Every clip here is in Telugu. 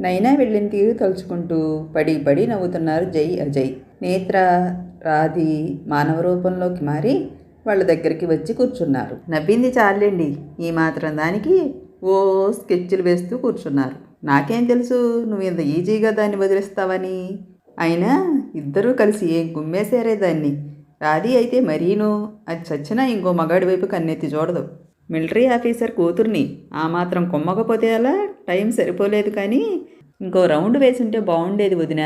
నైనా వెళ్ళిన తీరు తలుచుకుంటూ పడి పడి నవ్వుతున్నారు జై అజయ్. నేత్ర రాధి మానవ రూపంలోకి మారి వాళ్ళ దగ్గరికి వచ్చి కూర్చున్నారు. నవ్వింది చాలండి. ఈ మాత్రం దానికి ఓ స్కెచ్లు వేస్తూ కూర్చున్నారు. నాకేం తెలుసు నువ్వు ఇంత ఈజీగా దాన్ని వదిలేస్తావని. అయినా ఇద్దరూ కలిసి ఏం గుమ్మేశారే దాన్ని. రాధి అయితే మరీను అది చచ్చినా ఇంకో మగాడి వైపు కన్నెత్తి చూడదు. మిలిటరీ ఆఫీసర్ కూతుర్ని. ఆ మాత్రం కుమ్మకపోతే అలా టైం సరిపోలేదు కానీ ఇంకో రౌండ్ వేసుంటే బాగుండేది వదిన.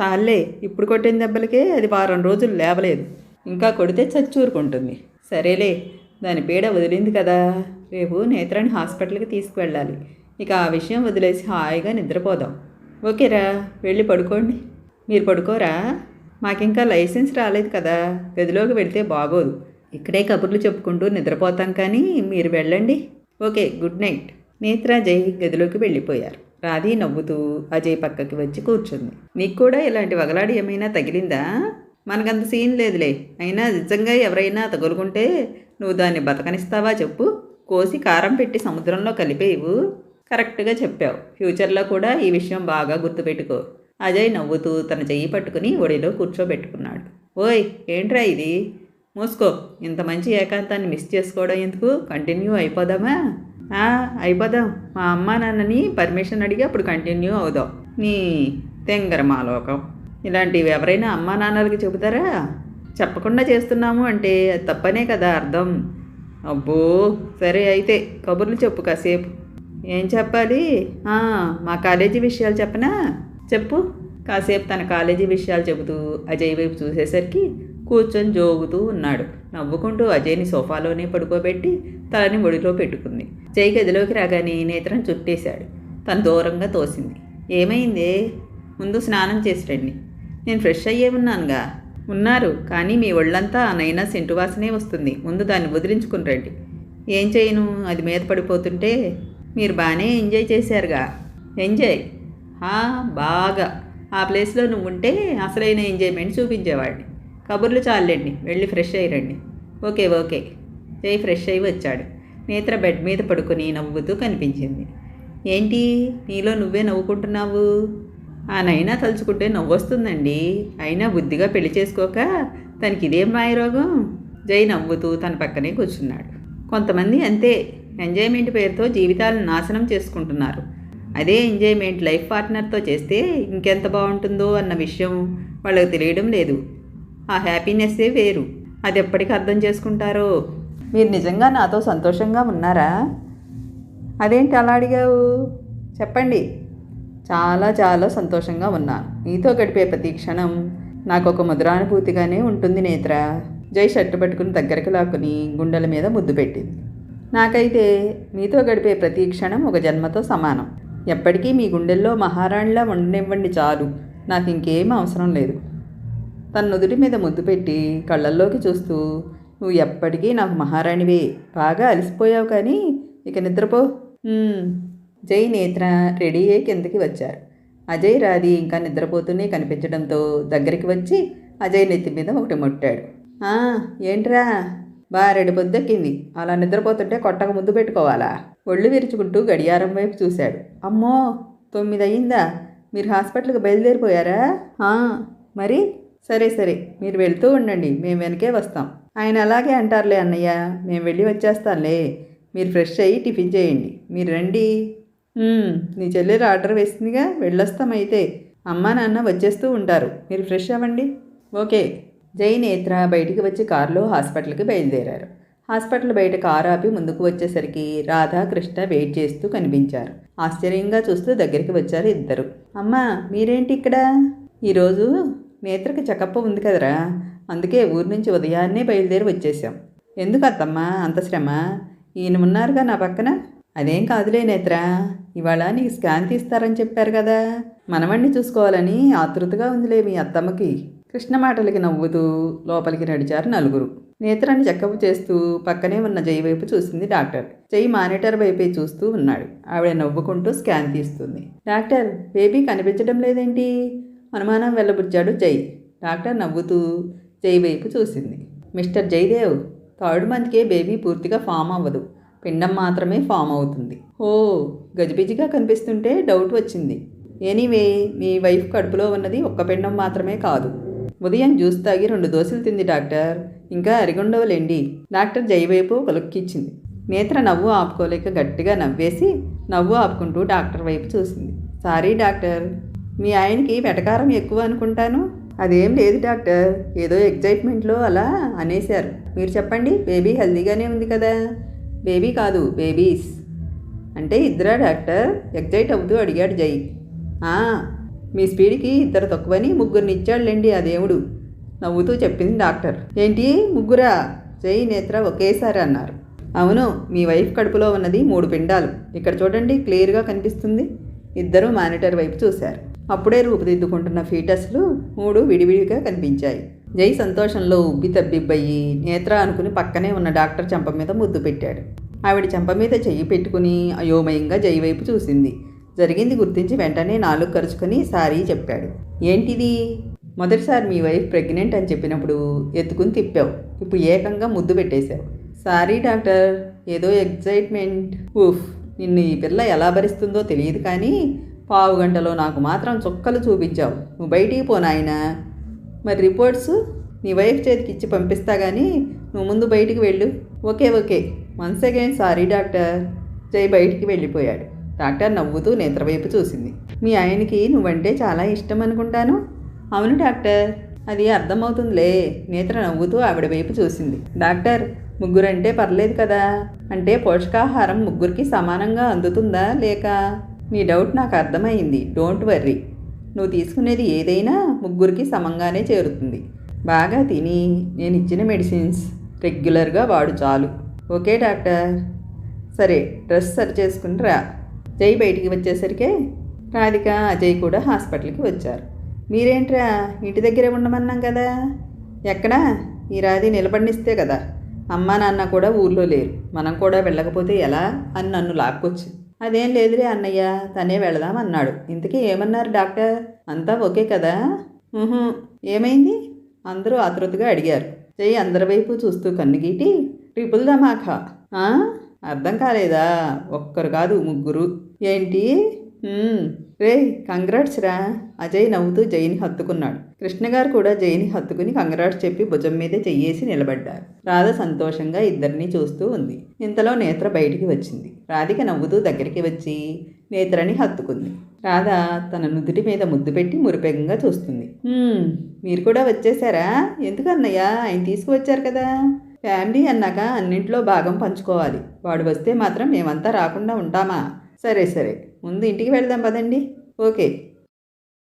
చాలే ఇప్పుడు కొట్టిన దెబ్బలకే అది వారం రోజులు లేవలేదు. ఇంకా కొడితే చచ్చూరుకుంటుంది. సరేలే దాని పీడ వదిలింది కదా. రేపు నేత్రాన్ని హాస్పిటల్కి తీసుకువెళ్ళాలి. ఇక ఆ విషయం వదిలేసి హాయిగా నిద్రపోదాం. ఓకేరా వెళ్ళి పడుకోండి. మీరు పడుకోరా? మాకింకా లైసెన్స్ రాలేదు కదా. గదిలోకి వెళ్తే బాగోదు. ఇక్కడే కబుర్లు చెప్పుకుంటూ నిద్రపోతాం కానీ మీరు వెళ్ళండి. Okay good night. Netra Jai గదిలోకి వెళ్ళిపోయారు. రాధి నవ్వుతూ అజయ్ పక్కకి వచ్చి కూర్చుంది. నీకు కూడా ఇలాంటి వగలాడి ఏమైనా తగిలిందా? మనకంత సీన్ లేదులే. అయినా నిజంగా ఎవరైనా తగులుకుంటే నువ్వు దాన్ని బతకనిస్తావా చెప్పు. కోసి కారం పెట్టి సముద్రంలో కలిపేవు కరెక్ట్గా చెప్పావు. ఫ్యూచర్లో కూడా ఈ విషయం బాగా గుర్తుపెట్టుకో. అజయ్ నవ్వుతూ తన చెయ్యి పట్టుకుని ఒడిలో కూర్చోబెట్టుకున్నాడు. ఓయ్ ఏంట్రా ఇది? మూసుకో. ఇంత మంచి ఏకాంతాన్ని మిస్ చేసుకోవడం ఎందుకు? కంటిన్యూ అయిపోదామా? ఆ, అయిపోదాం. మా అమ్మ నాన్నని పర్మిషన్ అడిగి అప్పుడు కంటిన్యూ అవుదాం. నీ తెంగర మాలోకం. ఇలాంటివి ఎవరైనా అమ్మా నాన్నలకి చెబుతారా? చెప్పకుండా చేస్తున్నాము అంటే అది తప్పనే కదా అర్థం. అబ్బో సరే అయితే కబుర్లు చెప్పు కాసేపు. ఏం చెప్పాలి? మా కాలేజీ విషయాలు చెప్పనా? చెప్పు. కాసేపు తన కాలేజీ విషయాలు చెబుతూ అజయ్ వైపు చూసేసరికి కూర్చొని జోగుతూ ఉన్నాడు. నవ్వుకుంటూ అజయ్ని సోఫాలోనే పడుకోబెట్టి తలని ఒడిలో పెట్టుకుంది. జై గదిలోకి రాగానే నేత్రం చుట్టేశాడు. తను దూరంగా తోసింది. ఏమైందే? ముందు స్నానం చేసి రండి. నేను ఫ్రెష్ అయ్యే ఉన్నానుగా. ఉన్నారు కానీ మీ ఒళ్ళంతా నైనా సెంటు వాసనే వస్తుంది. ముందు దాన్ని వదిలించుకుని రండి. ఏం చేయను? అది మీద పడిపోతుంటే మీరు బాగానే ఎంజాయ్ చేశారుగా. ఎంజాయ్? హా, బాగా. ఆ ప్లేస్లో నువ్వు ఉంటే అసలైన ఎంజాయ్మెంట్ చూపించేవాడిని. కబుర్లు చాలండి. వెళ్ళి ఫ్రెష్ అయ్యి రండి. Okay okay. జై ఫ్రెష్ అయ్యి వచ్చాడు. నేత్ర బెడ్ మీద పడుకొని నవ్వుతూ కనిపించింది. ఏంటి? నీలో నువ్వే నవ్వుకుంటున్నావు? ఆ నైనా తలుచుకుంటే నవ్వొస్తుందండి. అయినా బుద్ధిగా పెళ్ళి చేసుకోక తనకి ఇదేం మాయరోగం జై నవ్వుతూ తన పక్కనే కూర్చున్నాడు. కొంతమంది అంతే. ఎంజాయ్మెంట్ పేరుతో జీవితాలను నాశనం చేసుకుంటున్నారు. అదే ఎంజాయ్మెంట్ లైఫ్ పార్ట్నర్తో చేస్తే ఇంకెంత బాగుంటుందో అన్న విషయం వాళ్ళకి తెలియడం లేదు. ఆ హ్యాపీనెస్సే వేరు. అది ఎప్పటికి అర్థం చేసుకుంటారో? మీరు నిజంగా నాతో సంతోషంగా ఉన్నారా? అదేంటి అలా అడిగావు? చెప్పండి. చాలా చాలా సంతోషంగా ఉన్నాను నీతో గడిపే ప్రతి క్షణం నాకు ఒక మధురానుభూతిగానే ఉంటుంది నేత్ర. జై షర్టు పట్టుకుని దగ్గరికి లాక్కుని గుండెల మీద ముద్దు పెట్టింది. నాకైతే మీతో గడిపే ప్రతి క్షణం ఒక జన్మతో సమానం. ఎప్పటికీ మీ గుండెల్లో మహారాణిలా ఉండనివ్వండి చాలు. నాకు ఇంకేం అవసరం లేదు. తన నుదుటి మీద ముద్దు పెట్టి కళ్ళల్లోకి చూస్తూ నువ్వు ఎప్పటికీ నాకు మహారాణివే. బాగా అలసిపోయావు కానీ ఇక నిద్రపో. జై నేత్ర రెడీ అయ్యి కిందకి వచ్చారు. అజయ్ రాది ఇంకా నిద్రపోతూనే కనిపించడంతో దగ్గరికి వచ్చి అజయ్ నెత్తి మీద ఒకటి ముట్టాడు. ఏంట్రా? బా రెడి పొద్దెక్కింది. అలా నిద్రపోతుంటే కొట్టక ముద్దు పెట్టుకోవాలా? ఒళ్ళు విరుచుకుంటూ గడియారం వైపు చూశాడు. అమ్మో తొమ్మిది అయ్యిందా మీరు హాస్పిటల్కి బయలుదేరిపోయారా? మరి? సరే సరే మీరు వెళ్తూ ఉండండి మేము వెనకే వస్తాం. ఆయన అలాగే అంటారులే అన్నయ్య మేము వెళ్ళి వచ్చేస్తాంలే మీరు ఫ్రెష్ అయ్యి టిఫిన్ చేయండి. మీరు రండి. నీ చెల్లెలు ఆర్డర్ వేసిందిగా వెళ్ళొస్తాం అయితే. అమ్మా నాన్న వచ్చేస్తూ ఉంటారు. మీరు ఫ్రెష్ అవ్వండి. ఓకే. జై నేత్ర బయటికి వచ్చి కారులో హాస్పిటల్కి బయలుదేరారు. హాస్పిటల్ బయట కారు ఆపి ముందుకు వచ్చేసరికి రాధాకృష్ణ వెయిట్ చేస్తూ కనిపించారు. ఆశ్చర్యంగా చూస్తూ దగ్గరికి వచ్చారు ఇద్దరు. అమ్మా మీరేంటి ఇక్కడ? ఈరోజు నేత్రకి చెకప్ ఉంది కదరా. అందుకే ఊరు నుంచి ఉదయాన్నే బయలుదేరి వచ్చేసాం ఎందుకు అత్తమ్మా? అంత శ్రమ? ఈయన ఉన్నారుగా నా పక్కన? అదేం కాదులే నేత్ర. ఇవాళ నీకు స్కాన్ తీస్తారని చెప్పారు కదా. మనవణ్ణి చూసుకోవాలని ఆతృతగా ఉందిలే మీ అత్తమ్మకి. కృష్ణ మాటలకి నవ్వుతూ లోపలికి నడిచారు నలుగురు. నేత్రాన్ని చెకప్ చేస్తూ పక్కనే ఉన్న జై వైపు చూసింది డాక్టర్. జై మానిటర్ వైపే చూస్తూ ఉన్నాడు. ఆవిడ నవ్వుకుంటూ స్కాన్ తీస్తుంది. డాక్టర్ బేబీ కనిపించడం లేదేంటి? అనుమానం వెళ్ళబుచ్చాడు జై. డాక్టర్ నవ్వుతూ జై వైపు చూసింది. మిస్టర్ జయదేవ్ థర్డ్ మంత్కే బేబీ పూర్తిగా ఫామ్ అవ్వదు. పిండం మాత్రమే ఫామ్ అవుతుంది. ఓ గజిబిజిగా కనిపిస్తుంటే డౌట్ వచ్చింది. ఎనీవే మీ వైఫ్ కడుపులో ఉన్నది ఒక్క పిండం మాత్రమే కాదు. ఉదయం జ్యూస్ తాగి రెండు దోశలు తింది డాక్టర్. ఇంకా అరిగుండవలేండి. డాక్టర్ జై వైపు ఒక లుక్ ఇచ్చింది నేత్ర నవ్వు ఆపుకోలేక గట్టిగా నవ్వేసి నవ్వు ఆపుకుంటూ డాక్టర్ వైపు చూసింది. Sorry doctor. మీ ఆయనకి వెటకారం ఎక్కువ అనుకుంటాను. అదేం లేదు డాక్టర్. ఏదో ఎగ్జైట్మెంట్లో అలా అనేశారు. మీరు చెప్పండి బేబీ హెల్దీగానే ఉంది కదా? బేబీ కాదు బేబీస్. అంటే ఇద్దరా డాక్టర్? ఎగ్జైట్ అవుతూ అడిగాడు జై. మీ స్పీడ్కి ఇద్దరు తక్కువని ముగ్గురిని ఇచ్చాడులేండి ఆ దేవుడు. నవ్వుతూ చెప్పింది డాక్టర్. ఏంటి ముగ్గురా? జై నేత్ర ఒకేసారి అన్నారు. అవును మీ వైఫ్ కడుపులో ఉన్నది మూడు పిండాలు. ఇక్కడ చూడండి క్లియర్గా కనిపిస్తుంది. ఇద్దరు మానిటర్ వైపు చూశారు. అప్పుడే రూపుదిద్దుకుంటున్న ఫీటస్లు మూడు విడివిడిగా కనిపించాయి. జై సంతోషంలో ఉబ్బి తబ్బిబ్బయ్యి నేత్ర అనుకుని పక్కనే ఉన్న డాక్టర్ చెంప మీద ముద్దు పెట్టాడు. ఆవిడ చెంప మీద చెయ్యి పెట్టుకుని అయోమయంగా జై వైపు చూసింది. జరిగింది గుర్తించి వెంటనే నాలుగు కరుచుకొని సారీ చెప్పాడు. ఏంటిది? మొదటిసారి మీ వైఫ్ ప్రెగ్నెంట్ అని చెప్పినప్పుడు ఎత్తుకుని తిప్పావు. ఇప్పుడు ఏకంగా ముద్దు పెట్టేశావు. సారీ డాక్టర్ ఏదో ఎగ్జైట్మెంట్ ఊఫ్ నిన్ను ఈ పిల్ల ఎలా భరిస్తుందో తెలియదు కానీ పావు గంటలో నాకు మాత్రం చుక్కలు చూపించావు. నువ్వు బయటికి పోనాయనా మరి రిపోర్ట్స్ నీ వైఫ్ చేతికి ఇచ్చి పంపిస్తా కానీ నువ్వు ముందు బయటికి వెళ్ళు. Okay okay. Once again sorry doctor. Jai బయటికి వెళ్ళిపోయాడు. డాక్టర్ నవ్వుతూ నేత్రవైపు చూసింది. మీ ఆయనకి నువ్వంటే చాలా ఇష్టం అనుకుంటాను. అవును డాక్టర్. అది అర్థమవుతుందిలే. నేత్ర నవ్వుతూ ఆవిడ వైపు చూసింది. డాక్టర్ ముగ్గురంటే పర్లేదు కదా? అంటే పోషకాహారం ముగ్గురికి సమానంగా అందుతుందా లేక? నీ డౌట్ నాకు అర్థమైంది. Don't worry. నువ్వు తీసుకునేది ఏదైనా ముగ్గురికి సమంగానే చేరుతుంది. బాగా తిని నేను ఇచ్చిన మెడిసిన్స్ రెగ్యులర్గా వాడు చాలు. Okay doctor? సరే డ్రెస్ సరి చేసుకుని రా. జై బయటికి వచ్చేసరికే రాధిక అజయ్ కూడా హాస్పిటల్కి వచ్చారు. మీరేంట్రా? ఇంటి దగ్గరే ఉండమన్నాం కదా. ఎక్కడా? ఈ రాధి నిలబడినిస్తే కదా. అమ్మా నాన్న కూడా ఊర్లో లేరు. మనం కూడా వెళ్ళకపోతే ఎలా? అని నన్ను లాక్కొచ్చింది. అదేం లేదులే అన్నయ్య తనే వెళదాం అన్నాడు. ఇంతకీ ఏమన్నారు డాక్టర్? అంతా ఓకే కదా? ఏమైంది? అందరూ ఆతృతగా అడిగారు. చెయ్యి అందరి వైపు చూస్తూ కన్నుగీటి ట్రిపుల్ ధమాకా. అర్థం కాలేదా? ఒక్కరు కాదు ముగ్గురు. ఏంటి? రే కంగ్రాట్స్ రా. అజయ్ నవ్వుతూ జైని హత్తుకున్నాడు. కృష్ణ గారు కూడా జైని హత్తుకుని కంగ్రాట్స్ చెప్పి భుజం మీదే చెయ్యేసి నిలబడ్డారు. రాధ సంతోషంగా ఇద్దరినీ చూస్తూ ఉంది. ఇంతలో నేత్ర బయటికి వచ్చింది. రాధిక నవ్వుతూ దగ్గరికి వచ్చి నేత్రని హత్తుకుంది. రాధ తన నుదుటి మీద ముద్దు పెట్టి మురిపేగంగా చూస్తుంది. మీరు కూడా వచ్చేసారా? ఎందుకు ఆయన తీసుకువచ్చారు కదా. ఫ్యామిలీ అన్నాక అన్నింట్లో భాగం పంచుకోవాలి. వాడు వస్తే మాత్రం మేమంతా రాకుండా ఉంటామా? సరే సరే. ముందు ఇంటికి వెళ్దాం పదండి. ఓకే.